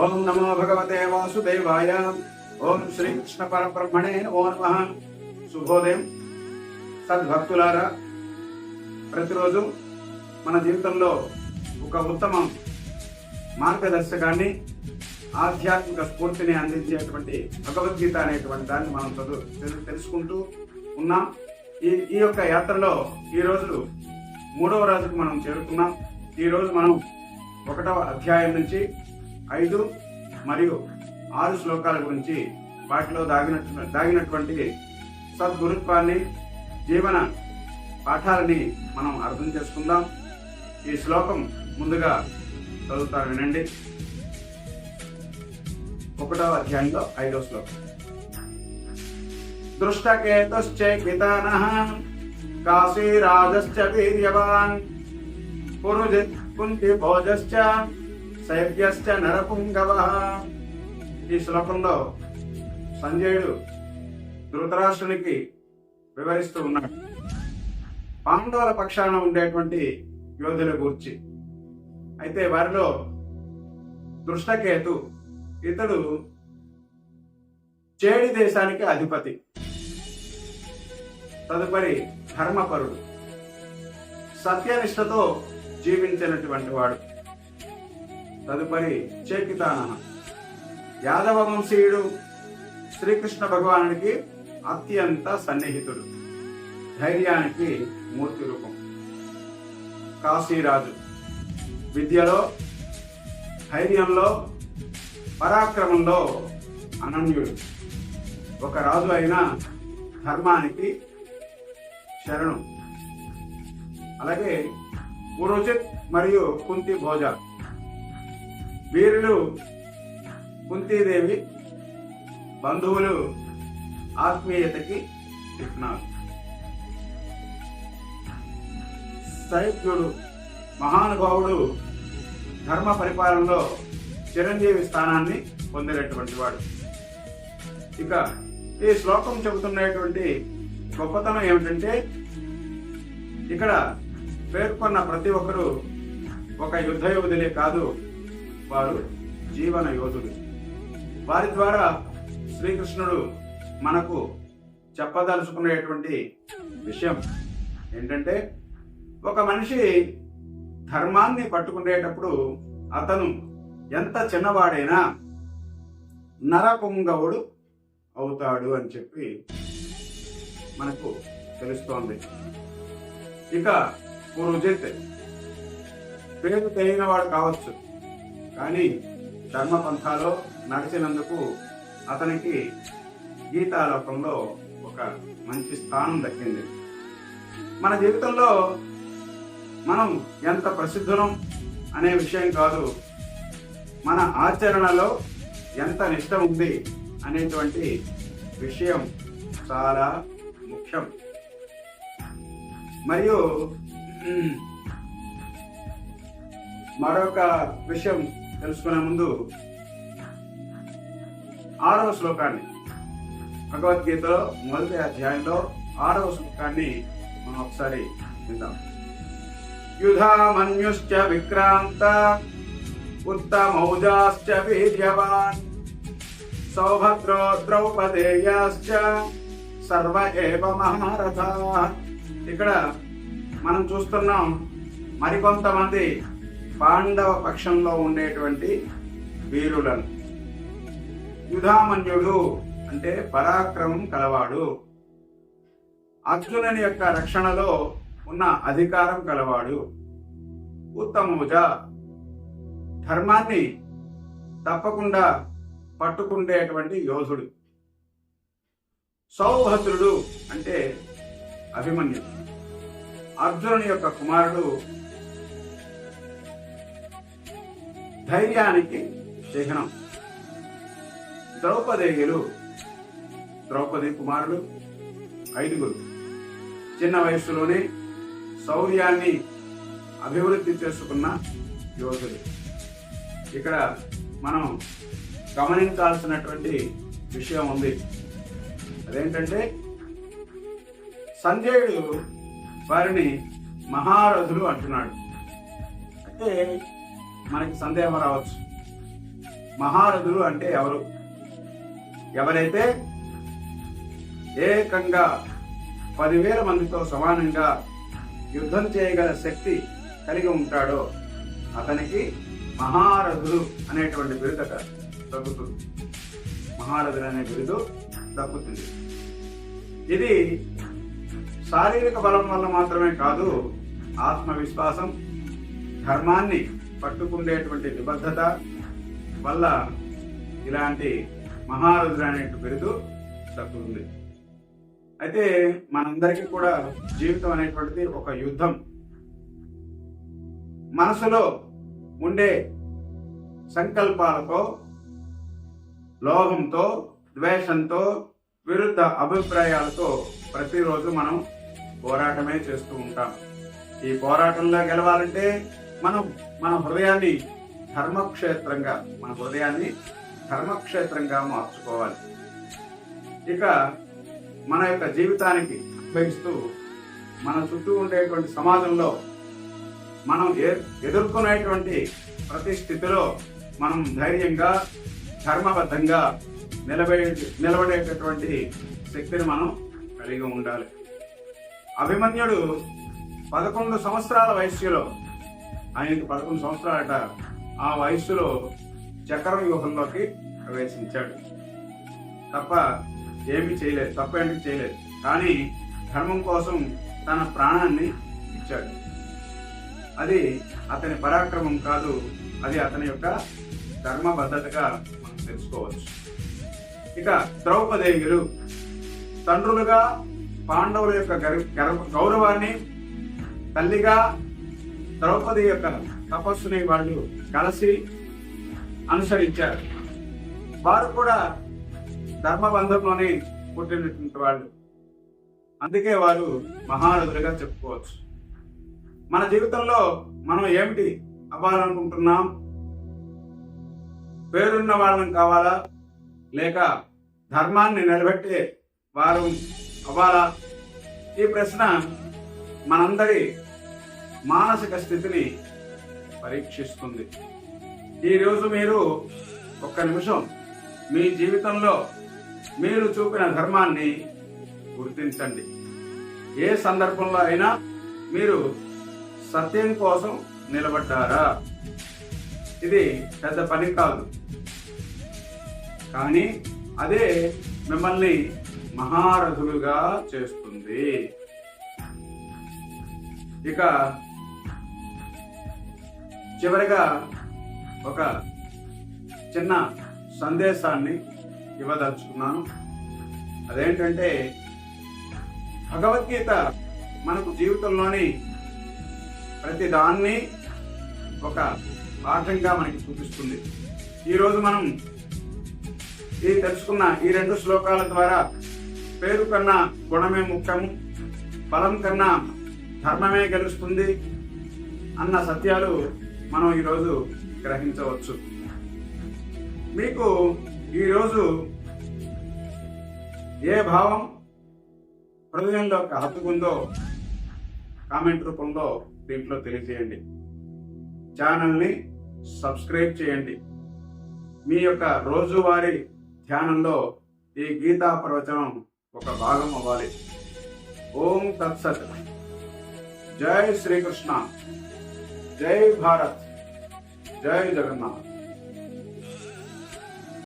ఓం నమో భగవతే వాసుదేవాయ. ఓం శ్రీ కృష్ణ పరబ్రహ్మణే ఓ నమ. శుభోదయం. సద్భక్తులారా ప్రతిరోజు మన జీవితంలో ఒక ఉత్తమ మార్గదర్శకాన్ని ఆధ్యాత్మిక స్ఫూర్తిని అందించేటువంటి భగవద్గీత అనేటువంటి దాన్ని మనం చదువు తెలుసుకుంటూ ఉన్నాం. ఈ ఈ యొక్క యాత్రలో ఈ మూడవ రోజుకు మనం చేరుకున్నాం. ఈరోజు మనం ఒకటవ అధ్యాయం నుంచి ఐదు మరియు ఆరు శ్లోకాల గురించి వాటిలో దాగినట్టు దాగినటువంటి సద్గురుత్వాన్ని జీవన పాఠాలని మనం అర్థం చేసుకుందాం. ఈ శ్లోకం ముందుగా చదువుతారు వినండి. ఒకటవ అధ్యాయంలో ఐదవ శ్లోకం. దృష్టకేతుశ్చైకితాన కాశీరాజశ్చ వీర్యవాన్. పురుజిత్ కుంతి భోజశ్చ శైవ్యశ్చ నరపుంగవ. ఈ శ్లోకంలో సంజయుడు ధృతరాష్ట్రునికి వివరిస్తూ ఉన్నాడు. పాండవుల పక్షాన ఉండేటువంటి యోధుల గూర్చి. అయితే వారిలో దృష్టకేతు ఇతడు చేడి దేశానికి అధిపతి. తదుపరి ధర్మపరుడు. సత్యనిష్టతో జీవించినటువంటి వాడు. తదుపరి చేకితాన యాదవ వంశీయుడు శ్రీకృష్ణ భగవానుడికి అత్యంత సన్నిహితుడు. ధైర్యానికి మూర్తి రూపం. కాశీరాజు. విద్యలో ధైర్యంలో పరాక్రమంలో అనన్యుడు. ఒక రాజు అయిన ధర్మానికి శరణు. అలాగే పురోజిత్ మరియు కుంతి భోజ వీరులు కుంతీదేవి బంధువులు ఆత్మీయతకి చిహ్నాలు సైత్యుడు మహానుభావుడు ధర్మ పరిపాలనలో చిరంజీవి స్థానాన్ని పొందినటువంటి వాడు. ఇక ఈ శ్లోకం చెబుతున్నటువంటి గొప్పతనం ఏమిటంటే ఇక్కడ పేర్కొన్న ప్రతి ఒక్కరూ ఒక యుద్ధ యోధులే కాదు వారు జీవన యోధులు. వారి ద్వారా శ్రీకృష్ణుడు మనకు చెప్పదలుచుకునేటువంటి విషయం ఏంటంటే ఒక మనిషి ధర్మాన్ని పట్టుకునేటప్పుడు అతను ఎంత చిన్నవాడైనా నరపుంగవుడు అవుతాడు అని చెప్పి మనకు తెలుస్తోంది. ఇక పూర్వజిత్ పేరు తెలియని వాడు కావచ్చు. కానీ ధర్మ పంథాలో నడిచినందుకు అతనికి గీతాలోకంలో ఒక మంచి స్థానం దక్కింది. మన జీవితంలో మనం ఎంత ప్రసిద్ధులం అనే విషయం కాదు మన ఆచరణలో ఎంత నిష్ట ఉంది అనేటువంటి విషయం చాలా ముఖ్యం. మరియు మరొక విషయం తెలుసుకునే ముందు ఆరవ శ్లోకాన్ని భగవద్గీతలో మొదటి అధ్యాయంలో ఆరవ శ్లోకాన్ని మనం ఒకసారి విందాం. యుధామన్యుశ్చ విక్రాంత ఉత్తమౌజాశ్చ వీర్యవాన్ సౌభద్రో ద్రౌపదేయాశ్చ సర్వ ఏవ మహారథ. ఇక్కడ మనం చూస్తున్నాం మరికొంతమంది పాండవ పక్షంలో ఉండేటువంటి వీరులను యుధామన్యుడు అంటే పరాక్రమం కలవాడు. అర్జునుని యొక్క రక్షణలో ఉన్న అధికారం కలవాడు. ఉత్తమోజ ధర్మాన్ని తప్పకుండా పట్టుకుండేటువంటి యోధుడు. సౌభద్రుడు అంటే అభిమన్యుడు. అర్జునుని యొక్క కుమారుడు ధైర్యానికి చిహ్నం. ద్రౌపదేయులు ద్రౌపది కుమారుడు ఐదుగురు. చిన్న వయసులోనే శౌర్యాన్ని అభివృద్ధి చేసుకున్న యోధులు. ఇక్కడ మనం గమనించాల్సినటువంటి విషయం ఉంది. అదేంటంటే సంజయుడు వారిని మహారథులు అంటున్నాడు. అంటే మనకి సందేహం రావచ్చు. మహారథులు అంటే ఎవరు? ఎవరైతే ఏకంగా పదివేల మందితో సమానంగా యుద్ధం చేయగల శక్తి కలిగి ఉంటాడో అతనికి మహారథులు అనేటువంటి బిరుదు దక్కుతుంది. మహారథులు అనే బిరుదు దక్కుతుంది. ఇది శారీరక బలం వల్ల మాత్రమే కాదు ఆత్మవిశ్వాసం ధర్మాన్ని పట్టుకుండేటువంటి నిబద్ధత వల్ల ఇలాంటి మహారుద్ర అనే బిరుదు దక్కుతుంది. అయితే మనందరికీ కూడా జీవితం అనేటువంటిది ఒక యుద్ధం. మనసులో ఉండే సంకల్పాలతో లోభంతో ద్వేషంతో విరుద్ధ అభిప్రాయాలతో ప్రతిరోజు మనం పోరాటమే చేస్తూ ఉంటాం. ఈ పోరాటంలో గెలవాలంటే మనం మన హృదయాన్ని ధర్మక్షేత్రంగా మన హృదయాన్ని ధర్మక్షేత్రంగా మార్చుకోవాలి. ఇక మన యొక్క జీవితానికి అన్వయిస్తూ మన చుట్టూ ఉండేటువంటి సమాజంలో మనం ఎ- ఎదుర్కొనేటువంటి ప్రతి స్థితిలో మనం ధైర్యంగా ధర్మబద్ధంగా నిలబడే నిలబడేటటువంటి శక్తిని మనం కలిగి ఉండాలి. అభిమన్యుడు పదకొండు సంవత్సరాల వయస్సులో ఆయనకి పదకొండు సంవత్సరాలట. ఆ వయస్సులో చక్రం వ్యూహంలోకి ప్రవేశించాడు. తప్ప ఏమీ చేయలేదు తప్ప ఏంటి చేయలేదు. కానీ ధర్మం కోసం తన ప్రాణాన్ని ఇచ్చాడు. అది అతని పరాక్రమం కాదు అది అతని యొక్క ధర్మబద్ధతగా మనం తెలుసుకోవచ్చు. ఇక ద్రౌపదేయులు తండ్రులుగా పాండవుల యొక్క గరి- గౌరవాన్ని తల్లిగా ద్రౌపది యొక్క తపస్సుని వాళ్ళు కలిసి అనుసరించారు. వారు కూడా ధర్మబంధంలోనే పుట్టినటువంటి వాళ్ళు. అందుకే వారు మహారథులుగా చెప్పుకోవచ్చు. మన జీవితంలో మనం ఏమిటి అవ్వాలనుకుంటున్నాం? పేరున్న వాళ్ళని కావాలా? లేక ధర్మాన్ని నిలబెట్టే వారు అవ్వాలా? ఈ ప్రశ్న మనందరి మానసిక స్థితిని పరీక్షిస్తుంది. ఈరోజు మీరు ఒక్క నిమిషం మీ జీవితంలో మీరు చూపిన ధర్మాన్ని గుర్తించండి. ఏ సందర్భంలో అయినా మీరు సత్యం కోసం నిలబడ్డారా? ఇది పెద్ద పని కాదు. కానీ అదే మిమ్మల్ని మహారథులుగా చేస్తుంది. ఇక చివరిగా ఒక చిన్న సందేశాన్ని ఇవ్వదలుచుకున్నాను. అదేంటంటే భగవద్గీత మనకు జీవితంలోని ప్రతి దాన్ని ఒక పాఠంగా మనకి చూపిస్తుంది. ఈరోజు మనం ఈ తెలుసుకున్న ఈ రెండు శ్లోకాల ద్వారా పేరు కన్నా గుణమే ముఖ్యము బలం కన్నా ధర్మమే గెలుస్తుంది అన్న సత్యాలు మనం ఈరోజు గ్రహించవచ్చు. మీకు ఈరోజు ఏ భావం హృదయంలో హత్తుకుందో కామెంట్ రూపంలో దీంట్లో తెలియజేయండి. ఛానల్ని సబ్స్క్రైబ్ చేయండి. మీ యొక్క రోజువారీ ధ్యానంలో ఈ గీతా ప్రవచనం ఒక భాగం అవ్వాలి. ఓం తత్సత్. జై శ్రీకృష్ణ. జై భారత్ జై జగన్నాథ్